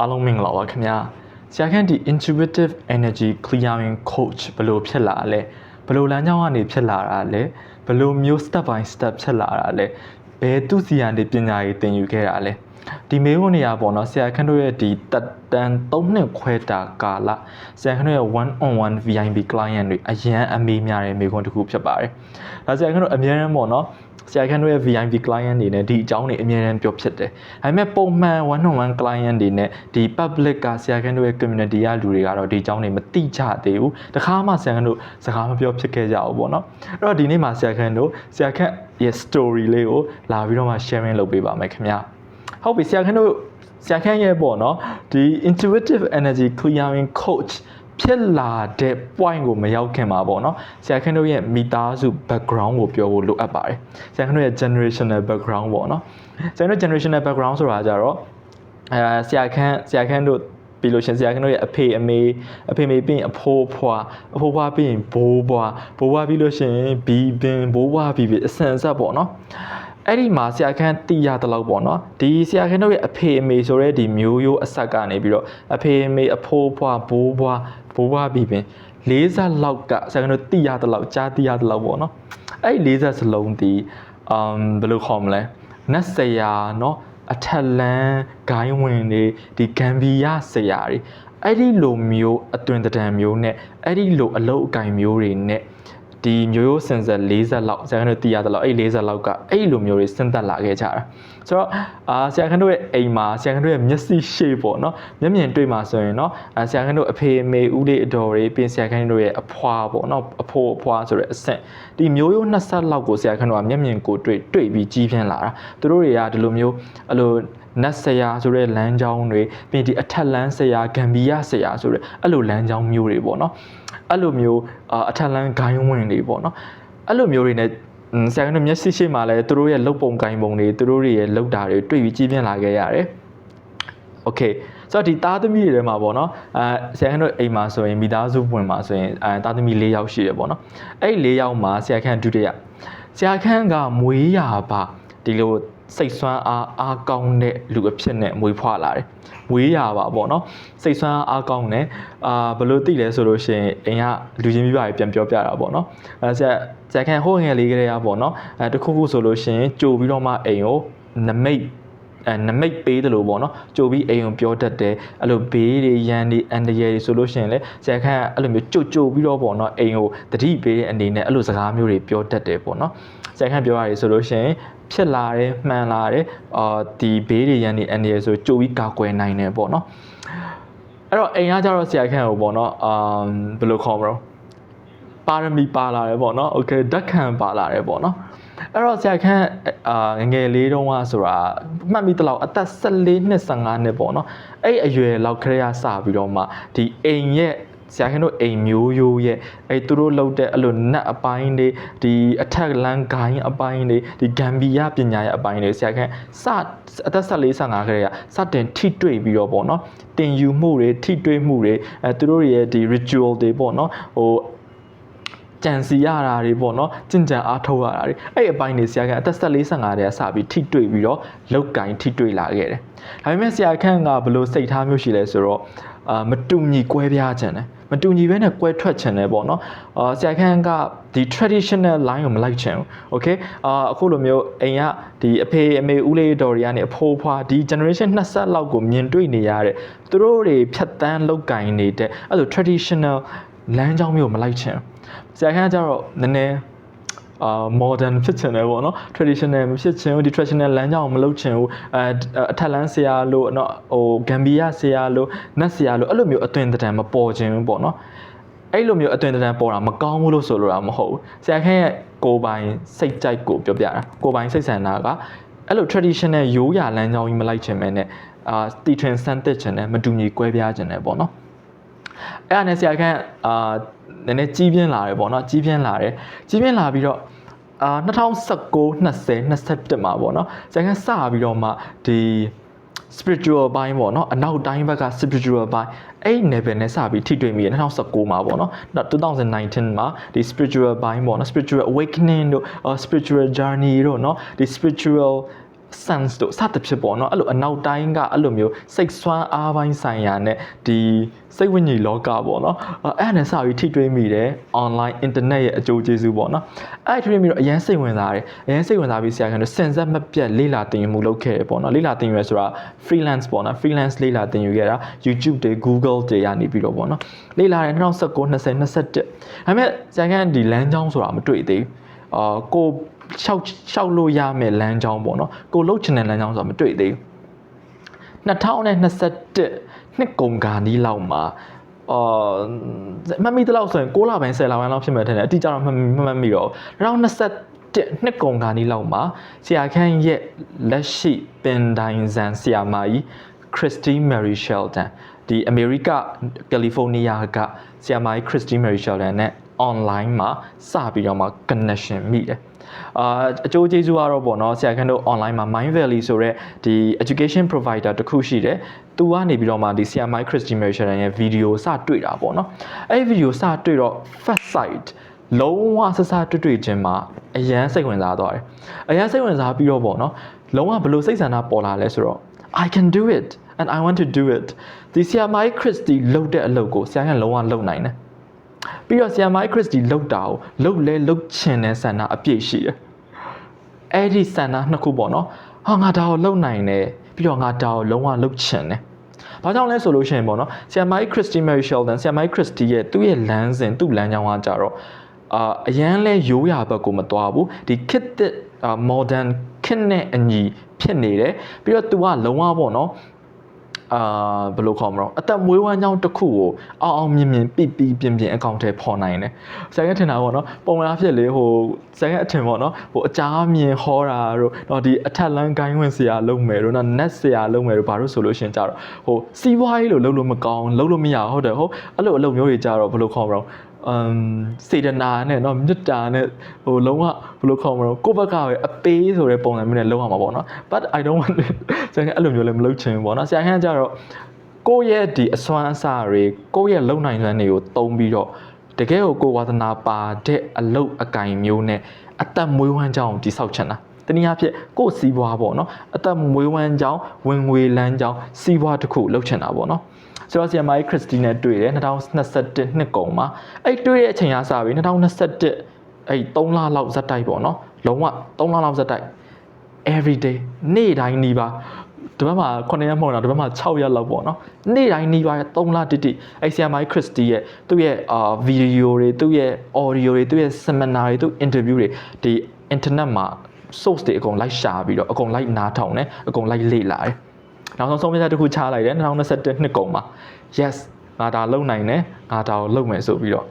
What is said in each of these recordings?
အားလုံးမင်္ဂလာပါခင်ဗျာဆရာခန့်ဒီ intuitive energy clearing coach ဘယ်လိုဖြစ်လာလဲဘယ်လိုလမ်းကြောင်းကနေဖြစ်လာတာလဲဘယ်လိုမျိုး step by step ဖြစ်လာတာလဲဘယ်သူစီကနေပညာရေးသင်ယူခဲ့တာလဲဒီမေးခွန်းနေရာပေါ့နော်ဆရာခန့်တို့ရဲ့ဒီတက်တန်3နှစ်ခွဲတာကာလဆရာခန့်တို့ရဲ့ one on one VIP client တွေအရန်အမေးများတဲ့မေးခွန်းတစ်ခုဖြစ်ပါတယ်ဒါဆရာခန့်တို့အများရန်ပေါ့နော် ဆရာခန့်တို့ရဲ့ VIP client တွေနဲ့ဒီအကြောင်းတွေအများရန်ပြောဖြစ်တယ်။ဒါပေမဲ့ပုံမှန်1 on 1 client တွေနဲ့ဒီ public ကဆရာခန့်တို့ရဲ့ community ကလူတွေကတော့ဒီအကြောင်းတွေမသိကြသေးဘူး။တခါမှဆရာခန့်တို့စကားမပြောဖြစ်ခဲ့ကြဘူးပေါ့နော်။အဲ့တော့ဒီနေ့မှာဆရာခန့်တို့ဆရာခန့်ရဲ့ story လေးကိုလာပြီးတော့မှ sharing လုပ်ပေးပါမယ်ခင်ဗျာ။ဟုတ်ပြီဆရာခန့်တို့ဆရာခန့်ရဲ့ပေါ့နော်ဒီ intuitive energy clearing coach ဖြစ်လာတဲ့ point ကိုမရောက်ခင်ပါပေါ့နော်ဆရာခင်းတို့ရဲ့မိသားစု background ကိုပြောဖို့လိုအပ်ပါတယ်ဆရာခင်းတို့ရဲ့ generational background ပေါ့နော်ဆရာတို့ generational background ဆိုတာကြတော့အဲဆရာခန်းဆရာခန်းတို့ပြီးလို့ရှရင်ဆရာခင်းတို့ရဲ့အဖေအမေအဖေမေပြီးရင်အဖိုးဖွာအဖိုးဖွာပြီးရင်ဘိုးဘွားဘိုးဘွားပြီးလို့ရှရင်ဘီဘင်ဘိုးဘွားပြီးပြီးအဆန်အဆက်ပေါ့နော် အဲ့ဒီမှာဆရာခန်းတည်ရတဲ့လောက်ပေါ့နော်ဒီဆရာခန်းတို့ရဲ့အဖေအမေဆိုတဲ့ဒီမျိုးရိုးအဆက်ကနေပြီးတော့အဖေအမေအဖိုးဖွာဘိုးဘွားဘိုးဘွားပြီးပင်လေးဆက်လောက်ကဆရာခန်းတို့တည်ရတဲ့လောက်ကြားတည်ရတဲ့လောက်ပေါ့နော်အဲ့ဒီလေးဆက်စလုံးဒီအမ်ဘယ်လိုခေါ်မလဲနတ်ဆရာနော်အထက်လန်းဂိုင်းဝင်တွေဒီဂမ်ဘီယာဆရာတွေအဲ့ဒီလိုမျိုးအသွင်တံမျိုးနဲ့အဲ့ဒီလိုအလုတ်အကင်မျိုးတွေနဲ့ ဒီမျိုးရိုးစင်ဆက်40လောက်ဆရာခန်းတို့တည်ရတယ်လောက်အဲ့40လောက်ကအဲ့လိုမျိုးတွေစဉ်သက်လာခဲ့ကြတာဆိုတော့အာဆရာခန်းတို့ရဲ့အိမ်မှာဆရာခန်းတို့ရဲ့မျက်စိရှေ့ပေါ့နော်မျက်မြင်တွေ့မှာဆိုရင်เนาะအာဆရာခန်းတို့အဖေအမေဦးလေးအတော်တွေပြင်ဆရာခန်းတို့ရဲ့အဖွာပေါ့နော်အဖိုးအဖွာဆိုတဲ့အဆင့်ဒီမျိုးရိုးနှစ်ဆက်လောက်ကိုဆရာခန်းတို့ကမျက်မြင်ကိုတွေ့တွေ့ပြီးကြီးပြင်းလာတာသူတို့တွေကဒီလိုမျိုးအဲ့လို နတ်ဆရာဆိုတဲ့လမ်းကြောင်းတွေပြီးဒီအထက်လမ်းဆရာဂမ်ဘီယာဆရာဆိုတဲ့အဲ့လိုလမ်းကြောင်းမျိုးတွေပေါ့နော်အဲ့လိုမျိုးအာအထက်လမ်းဂိုင်းဝင်တွေပေါ့နော်အဲ့လိုမျိုးတွေ ਨੇ ဆရာကမျက်စိရှိမှလည်းသူတို့ရဲ့လုတ်ပုံကိုင်းပုံတွေသူတို့တွေရဲ့လုတ်တာတွေတွေ့ပြီးကြီးပြင်းလာခဲ့ရတယ်။ Okay ဆိုတော့ဒီသားသမီးတွေထဲမှာပေါ့နော်အဲဆရာခန့်တို့အိမ်မှာဆိုရင်မိသားစုဝင်မှာဆိုရင်အဲသားသမီး၄ယောက်ရှိတယ်ပေါ့နော်အဲ့ဒီ၄ယောက်မှာဆရာခန့်ဒုတိယဆရာခန့်ကမွေးရပါဒီလို စိတ်ဆွမ်းအားအားကောင်းတဲ့လူအဖြစ်နဲ့မွေးဖွားလာတယ်။မွေးရပါပေါ့နော်။စိတ်ဆွမ်းအားကောင်းတယ်။အာဘယ်လိုသိလဲဆိုလို့ရှိရင်အိမ်ကလူချင်းမိဘတွေပြန်ပြောပြတာပေါ့နော်။အဲဆရာဆရာခန့်ဟိုငယ်လေးကလေးကပေါ့နော်။အဲတခုခုဆိုလို့ရှိရင်ကြိုပြီးတော့မှအိမ်ကိုနမိတ်အဲနမိတ်ပေးတယ်လို့ပေါ့နော်ကြိုပြီးအိမ်ုံပြောတတ်တယ်အဲ့လိုဘေးတွေရန်တွေအန်တရယ်တွေဆိုလို့ရှိရင်လေဆရာခန့်ကအဲ့လိုမျိုးကြိုကြိုပြီးတော့ပေါ့နော်အိမ်ကိုတတိပေးတဲ့အနေနဲ့အဲ့လိုစကားမျိုးတွေပြောတတ်တယ်ပေါ့နော်ဆရာခန့်ပြောရတယ်ဆိုလို့ရှိရင် ဖြစ်လာတယ်မှန်လာတယ်အာဒီဘေးတွေရန်တွေအန်တရယ်ဆိုကြိုပြီးကာကွယ်နိုင်တယ်ပေါ့နော်အဲ့တော့အိမ်ကကြတော့ဆရာခန့်ကိုပေါ့နော်အာဘယ်လိုခေါ်မလို့ပါရမီပါလာတယ်ပေါ့နော်โอเคဓာတ်ခံပါလာတယ်ပေါ့နော်အဲ့တော့ဆရာခန့်အာငငယ်လေးတုန်းကဆိုတာမှတ်မိတလောက်အသက်14နှစ်15နှစ်ပေါ့နော်အဲ့အရွယ်လောက်ခရရစပြီးတော့မှဒီအိမ်ရဲ့ ဆရာခင်တို့အိမ်မျိုးရိုးရဲ့အဲသူတို့လောက်တဲ့အဲ့လိုနတ်အပိုင်းတွေဒီအထက်လန်ဂိုင်းအပိုင်းတွေဒီဂမ်ဘီယာပညာရဲ့အပိုင်းတွေဆရာခင်စအသက်14 15ခရရစတင်ထိတွေ့ပြီးတော့ပေါ့နော်တင်ယူမှုတွေထိတွေ့မှုတွေအဲသူတို့ရဲ့ဒီ ritual တွေပေါ့နော်ဟို ကြံစီရတာတွေပေါ့နော်ကြင်ကြံအားထုတ်ရတာတွေအဲ့အပိုင်းတွေဆရာခန့်အသက်14 15တည်းကစပြီးထိတွေ့ပြီးတော့လောက်ကင်ထိတွေ့လာခဲ့တယ်ဒါပေမဲ့ဆရာခန့်ကဘလို့စိတ်ထားမျိုးရှိလဲဆိုတော့အာမတူညီကွဲပြားခြင်းတယ်မတူညီဘဲနဲ့ကွဲထွက်ခြင်းတယ်ပေါ့နော်အာဆရာခန့်ကဒီ traditional line ကိုမလိုက်ချင်ဘူး okay အာအခုလိုမျိုးအိမ်ကဒီအဖေအမေဦးလေးတော်တွေကနေအဖိုးဖွားဒီ generation နှစ်ဆက်လောက်ကိုမြင်တွေ့နေရတဲ့သူတို့တွေဖြတ်တန်းလောက်ကင်နေတဲ့အဲ့လို traditional လမ်းကြောင်းမျိုးကိုမလိုက်ချင်ဘူးဆရာခန့်ကကြတော့နည်းနည်းအာ modern ဖြစ်ချင်တယ်ပေါ့နော် traditional မဖြစ်ချင်ဘူးဒီ traditional လမ်းကြောင်းကိုမလုပ်ချင်ဘူးအဲအထက်လန်းဆရာလို့เนาะဟိုဂမ်ဘီယာဆရာလို့နတ်ဆရာလို့အဲ့လိုမျိုးအသွင်တံမပေါ်ချင်ဘူးပေါ့နော်အဲ့လိုမျိုးအသွင်တံပေါ်တာမကောင်းဘူးလို့ဆိုလိုတာမဟုတ်ဘူးဆရာခန့်ရဲ့ကိုပိုင်စိတ်ကြိုက်ကိုပြောပြတာကိုပိုင်စိတ်ဆန္ဒကအဲ့လို traditional ရိုးရာလမ်းကြောင်းကြီးမလိုက်ချင်မဲနဲ့အာတီထွင်ဆန်းသက်ချင်တယ်မတူညီကွဲပြားချင်တယ်ပေါ့နော် အဲ့ဒါနဲ့ဆရာခန့်အာနည်းနည်းကြီးပြင်းလာတယ်ပေါ့နော်ကြီးပြင်းလာတယ်ကြီးပြင်းလာပြီးတော့အာ2019 20 21မှာပေါ့နော်ဆရာခန့်စပြီးတော့မှဒီ spiritual ဘိုင်းပေါ့နော်အနောက်တိုင်းဘက်က spiritual ဘိုင်းအဲ့ level နဲ့စပြီးထိတွေ့မိရ2019မှာပေါ့နော်2019မှာဒီ spiritual ဘိုင်းပေါ့နော် spiritual awakening တို့ spiritual journey တို့နော်ဒီ spiritual sense တို့စသဖြင့်ပေါ့နော်အဲ့လိုအနောက်တိုင်းကအဲ့လိုမျိုးစိတ်ဆွမ်းအားပိုင်းဆိုင်ရာနဲ့ဒီစိတ်ဝိညာဉ်လောကပေါ့နော်အဲ့ဒါနဲ့စပြီးထိတွေ့မိတယ် online internet ရဲ့အကျိုးကျေးဇူးပေါ့နော်အဲ့ထိတွေ့မိတော့အရန်စိတ်ဝင်စားတယ်အရန်စိတ်ဝင်စားပြီးဆရာခံတို့စင်ဆက်မပြတ်လေ့လာသင်ယူမှုလုပ်ခဲ့တယ်ပေါ့နော်လေ့လာသင်ယူရဆိုတာ freelance ပေါ့နော် freelance လေ့လာသင်ယူခဲ့တာ YouTube တွေ Google တွေရနေပြီးတော့ပေါ့နော်လေ့လာတယ်2019 20 21ဒါပေမဲ့ဆရာခံဒီလမ်းကြောင်းဆိုတာမတွေ့သေးဘူး အာကိုရှောက်ရှောက်လို့ရမယ့်လမ်းကြောင်းပေါ့နော်ကိုလုတ်ချင်တဲ့လမ်းကြောင်းဆိုတာမတွေ့သေးဘူး2021နှစ်ကုန်ကာနီးလောက်မှာအော်မမီတလောက်ဆိုရင်6လပိုင်း10လပိုင်းလောက်ဖြစ်မယ်ထင်တယ်အတိအကျတော့မမမီတော့2021နှစ်ကုန်ကာနီးလောက်မှာဆရာခန့်ရဲ့လက်ရှိပင်တိုင်းဇန်ဆရာမကြီး Christy Mary Sheldon ဒီအမေရိကကယ်လီဖိုးနီးယားကဆရာမကြီး Christy Mary Sheldon နဲ့ online မှာစပြီးတော့မှ connection မိတယ်အာအကျိုးကျေးဇူးကတော့ပေါ့နော်ဆရာခန့်တို့ online မှာ Mind Valley ဆိုတဲ့ဒီ education provider တခုရှိတယ်သူကနေပြီးတော့မှဒီ CMI Christy Merchant ရဲ့ video စတွေ့တာပေါ့နော်အဲ့ဒီ video စတွေ့တော့ first sight လုံးဝဆဆတွေ့တွေ့ချင်းမှာအရန်စိတ်ဝင်စားသွားတယ်အရန်စိတ်ဝင်စားပြီးတော့ပေါ့နော်လုံးဝဘယ်လိုစိတ်ဆန္ဒပေါ်လာလဲဆိုတော့ I can do it and I want to do it ဒီ CMI Christy လုပ်တဲ့အလုပ်ကိုဆရာကလုံးဝလုပ်နိုင်တယ် ပြီးတော့ဆီယမိုင်းခရစ်တီလောက်တာကိုလောက်လဲလောက်ချင်တဲ့ဆန္ဒအပြည့်ရှိတယ်။အဲ့ဒီဆန္ဒနှစ်ခုပေါ့နော်။ဟာငါဒါကိုလောက်နိုင်တယ်ပြီးတော့ငါဒါကိုလုံးဝလောက်ချင်တယ်။ဘာကြောင့်လဲဆိုလို့ရှိရင်ပေါ့နော်ဆီယမိုင်းခရစ်တီမယ်ရှယ်ဒန်ဆီယမိုင်းခရစ်တီရဲ့သူ့ရဲ့လမ်းစဉ်သူ့လမ်းကြောင်းကကြတော့အာအရန်လဲရိုးရာဘက်ကိုမသွားဘူးဒီ kit တဲ့ modern ခစ်နဲ့အညီဖြစ်နေတယ်ပြီးတော့ तू ကလုံးဝပေါ့နော် အာဘယ်လိုခေါ်မလို့အသက်မွေးဝမ်းကြောင်းတစ်ခုကိုအောင်အောင်မြင်မြင်ပြပြပြင်းပြင်းအကောင့်ထဲပေါ်နိုင်တယ်။ဆရာကထင်တာပေါ့နော်ပုံမှန်အဖြစ်လေဟိုဆရာကအထင်ပေါ့နော်ဟိုအကြားမြင်ဟောတာတို့တော့ဒီအထက်လန်းဂိုင်းဝင်ဆရာလုပ်မယ်တို့နော် net ဆရာလုပ်မယ်တို့ဘာလို့ဆိုလို့ရှင်ကြတော့ဟိုစီးပွားရေးလို့လုပ်လို့မကောင်းလုပ်လို့မရဟုတ်တယ်ဟုတ်အဲ့လိုအလုပ်မျိုးတွေကြတော့ဘယ်လိုခေါ်မလို့ အမ်စေတနာနဲ့เนาะမြတ်တာနဲ့ဟိုလုံးဝဘယ်လိုခေါ်မလို့ကိုယ့်ဘက်ကပဲအပေးဆိုတဲ့ပုံစံမျိုးနဲ့လုံးဝမှာပေါ့နော် but i don't want ဆရာကအဲ့လိုမျိုးလည်းမလုပ်ချင်ဘူးပေါ့နော်ဆရာကကြတော့ကိုယ့်ရဲ့ဒီအစွမ်းအစတွေကိုယ့်ရဲ့လုံနိုင်စွမ်းတွေကိုတုံးပြီးတော့တကယ်ကိုကိုယ်ဝါသနာပါတဲ့အလုပ်အကင်မျိုးနဲ့အသက်မွေးဝမ်းကြောင်းတိဆောက်ချင်တာတနည်းအားဖြင့်ကိုယ်စီးပွားပေါ့နော်အသက်မွေးဝမ်းကြောင်းဝင်ငွေလမ်းကြောင်းစီးပွားတစ်ခုလုပ်ချင်တာပေါ့နော် ဆိုတော့ဆီယမိုင်းခရစ်စတီနဲ့တွေ့တယ်2021နှစ်ကုန်မှာအဲ့တွေ့တဲ့အချိန်ကစပြီး2021အဲ့3လလောက်ဇက်တိုက်ပေါ့နော်လုံးဝ3လလောက်ဇက်တိုက် every day နေ့တိုင်းနီးပါဒီဘက်မှာ9ရက်မဟုတ်တော့ဒီဘက်မှာ6ရက်လောက်ပေါ့နော်နေ့တိုင်းနီးပါ3လတိတိ ACMI Christy ရဲ့သူ့ရဲ့အာဗီဒီယိုတွေသူ့ရဲ့ audio တွေသူ့ရဲ့ seminar တွေသူ့ interview တွေဒီ internet မှာ source တွေအကုန်လိုက်ရှာပြီးတော့အကုန်လိုက်နားထောင်တယ်အကုန်လိုက်လေ့လာတယ် နောက်ဆုံးဆုံးဖြတ်ချက်တစ်ခုချလိုက်တယ်2021နှစ်ကုန်မှာ yes ငါဒါလုံနိုင်တယ်ငါဒါကိုလုံမယ်ဆိုပြီးတော့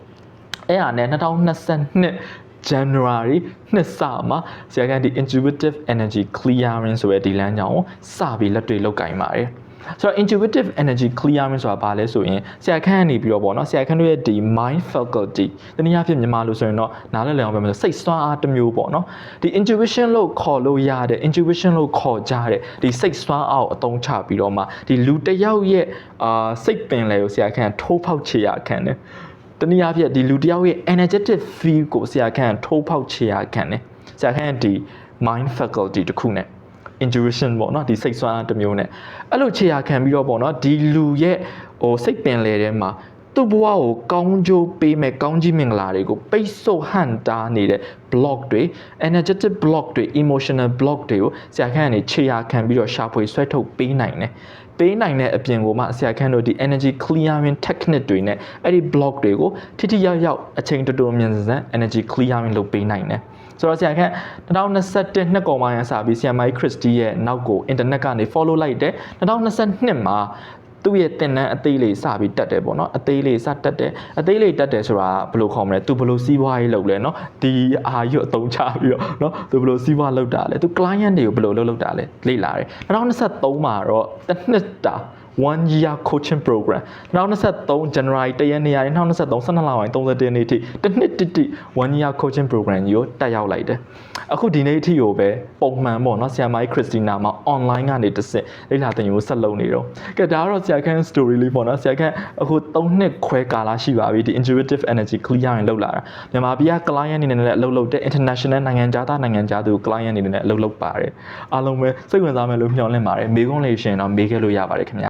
အဲ့ဟာနဲ့2022 January နှစ်စမှာဆရာကဒီ intuitive energy clearing ဆိုတဲ့ဒီလမ်းကြောင်းကိုစပြီးလက်တွေ့လုပ်ကင်ပါတယ် ဆိုတော့ intuitive energy clearing ဆိုတာဘာလဲဆိုရင်ဆရာခန့်ကနေပြီးတော့ပေါ့နော်ဆရာခန့်တို့ရဲ့ဒီ mind faculty တနည်းအားဖြင့်မြန်မာလိုဆိုရင်တော့နားလည်လည်အောင်ပြောမယ်ဆိုစိတ်စွမ်းအားတစ်မျိုးပေါ့နော်ဒီ intuition လို့ခေါ်လို့ရတဲ့ intuition လို့ခေါ်ကြတဲ့ဒီစိတ်စွမ်းအားကိုအသုံးချပြီးတော့မှဒီလူတစ်ယောက်ရဲ့အာစိတ်ပင်လေကိုဆရာခန့်ထိုးဖောက်ချရခံတယ်တနည်းအားဖြင့်ဒီလူတစ်ယောက်ရဲ့ energetic field ကိုဆရာခန့်ထိုးဖောက်ချရခံတယ်ဆရာခန့်ဒီ mind faculty တစ်ခုနဲ့ intuition ပေါ့နော်ဒီစိတ်ဆွမ်းအားတစ်မျိုးနဲ့အဲ့လိုခြေရာခံပြီးတော့ပေါ့နော်ဒီလူရဲ့ဟိုစိတ်ပင်လေထဲမှာသူ့ဘဝကိုကောင်းကျိုးပေးမဲ့ကောင်းကြီးမင်္ဂလာတွေကိုပိတ်ဆို့ဟန့်တားနေတဲ့ block တွေ energetic block တွေ emotional block တွေကိုဆရာခန့်ကနေခြေရာခံပြီးတော့ရှာဖွေဆွဲထုတ်ပေးနိုင်တယ်ပေးနိုင်တဲ့အပြင်ကိုမှဆရာခန့်တို့ဒီ energy clearing technique တွေနဲ့အဲ့ဒီ block တွေကိုထိထိရောက်ရောက်အချိန်တော်တော်မြန်ဆန် energy clearing လုပ်ပေးနိုင်တယ် ဆိုတော့ဆရာခန့်2021နှစ်ကုန်ပိုင်းရစပြီးဆရာမိုင်းခရစ်စတီရဲ့နောက်ကိုအင်တာနက်ကနေ follow လိုက်တယ်2022မှာသူ့ရဲ့တင်နန်းအသေးလေးစပြီးတက်တယ်ပေါ့နော်အသေးလေးစတက်တယ်အသေးလေးတက်တယ်ဆိုတာဘယ်လိုခေါ်မလဲသူဘယ်လိုစီးပွားရေးလုပ်လဲနော်ဒီအာရုံအသုံးချပြီးတော့နော်သူဘယ်လိုစီးပွားလုပ်တာလဲသူ client တွေကိုဘယ်လိုလုပ်လုပ်တာလဲလေ့လာတယ်2023မှာတော့တစ်နှစ်တာ 1 year coaching program 2023 January 1ရက်နေ့ကနေ2023 12လပိုင်း31ရက်နေ့အထိတစ်နှစ်တိတိ1 year coaching program ကြီးကိုတက်ရောက်လိုက်တယ်အခုဒီနေ့အထိကိုပဲပုံမှန်ပေါ့နော်ဆရာမကြီးခရစ်စတီနာမှာ online ကနေတစ်ဆင့်လေ့လာသင်ယူဆက်လုပ်နေတော့ကဲဒါကတော့ဆရာခန့် story လေးပေါ့နော်ဆရာခန့်အခု3နှစ်ခွဲကာလရှိပါပြီဒီ intuitive energy clear ရင်လောက်လာတာမြန်မာပြည်က client အနေနဲ့လည်းအလုပ်လုပ်တဲ့ international နိုင်ငံခြားသားနိုင်ငံခြားသူ client အနေနဲ့လည်းအလုပ်လုပ်ပါတယ်အားလုံးပဲစိတ်ဝင်စားမယ်လို့မျှော်လင့်ပါတယ်မေးခွန်းလေးရှင်တော့မေးခဲ့လို့ရပါတယ်ခင်ဗျာ